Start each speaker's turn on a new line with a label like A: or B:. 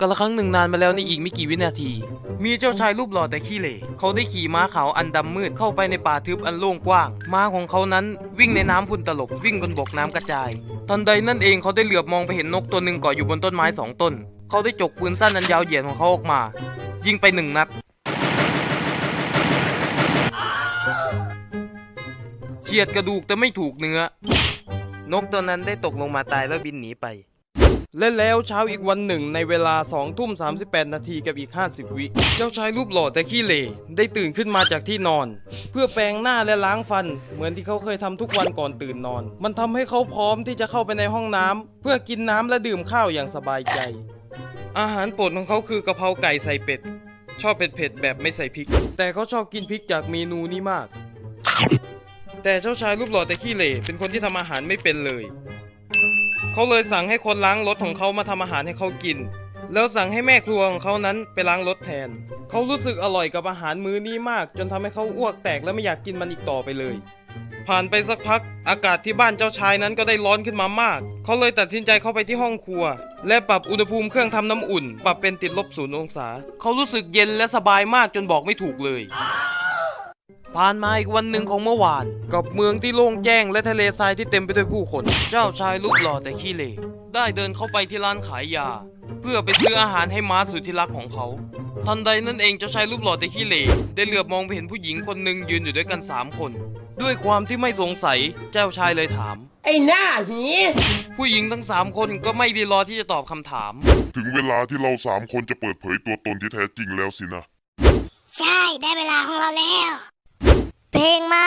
A: กาละครั้งหนึ่งนานมาแล้วในอีกไม่กี่วินาที มีเจ้าชายรูปหล่อแต่ขี้เหร่เขาได้ขี่ม้าขาวอันดำมืดเข้าไปในป่าทึบอันโล่งกว้าง ม้าของเขานั้นวิ่งในน้ำพุ่นตลบวิ่งบนบกน้ำกระจาย ทันใดนั่นเองเขาได้เหลือบมองไปเห็นนกตัวหนึ่งเกาะอยู่บนต้นไม้สองต้น เขาได้จกปืนสั้นอันยาวเหยียดของเขาออกมา ยิงไปหนึ่งนัดเฉียดกระดูกแต่ไม่ถูกเนื้อนกตัวนั้นได้ตกลงมาตายแล้วบินหนีไป และแล้วเช้าอีกวันหนึ่งในเวลา2ทุ่ม38 นาทีกับอีก 50 วิ เจ้าชายรูปหล่อแต่ขี้เหร่ได้ตื่นขึ้นมาจากที่นอน เพื่อแปรงหน้าและล้างฟัน เหมือนที่เขาเคยทำทุกวันก่อนตื่นนอน มันทำให้เขาพร้อมที่จะเข้าไปในห้องน้ำเพื่อกินน้ำและดื่มข้าวอย่างสบายใจ อาหารโปรดของเขาคือกะเพราไก่ใส่เป็ด ชอบเผ็ดๆแบบไม่ใส่พริก แต่เขาชอบกินพริกจากเมนูนี้มาก แต่เจ้าชายรูปหล่อแต่ขี้เหร่เป็นคนที่ทำอาหารไม่เป็นเลย เขาเลยสั่งให้คนล้างรถของเขามาทำอาหารให้เขากิน แล้วสั่งให้แม่ครัวของเขานั้นไปล้างรถแทน เขารู้สึกอร่อยกับอาหารมื้อนี้มาก จนทำให้เขาอ้วกแตกและไม่อยากกินมันอีกต่อไปเลย ผ่านไปสักพัก อากาศที่บ้านเจ้าชายนั้นก็ได้ร้อนขึ้นมามาก เขาเลยตัดสินใจเข้าไปที่ห้องครัว และปรับอุณหภูมิเครื่องทำน้ำอุ่น ปรับเป็นติดลบศูนย์องศา เขารู้สึกเย็นและสบายมากจนบอกไม่ถูกเลย ผ่านมาอีกวันหนึ่งของเมื่อวาน กับเมืองที่โล่งแจ้งและทะเลทรายที่เต็มไปด้วยผู้คน เจ้าชายรูปหล่อแต่ขี้เหร่ได้เดินเข้าไปที่ร้านขายยา เพื่อไปซื้ออาหารให้ม้าสุดที่รักของเขา ทันใดนั่นเองเจ้าชายรูปหล่อแต่ขี้เหร่ได้เหลือบมองไปเห็นผู้หญิงคนหนึ่งยืนอยู่ด้วยกันสามคน ด้วยความที่ไม่สงสัยเจ้าชายเลยถาม
B: ไอ้หน้าหี
A: ผู้หญิงทั้งสามคนก็ไม่รีรอที่จะตอบคำถาม
C: ถึงเวลาที่เราสามคนจะเปิดเผยตัวตนที่แท้จริงแล้วสินะ
D: ใช่ได้เวลาของเราแล้ว
E: เพลงมา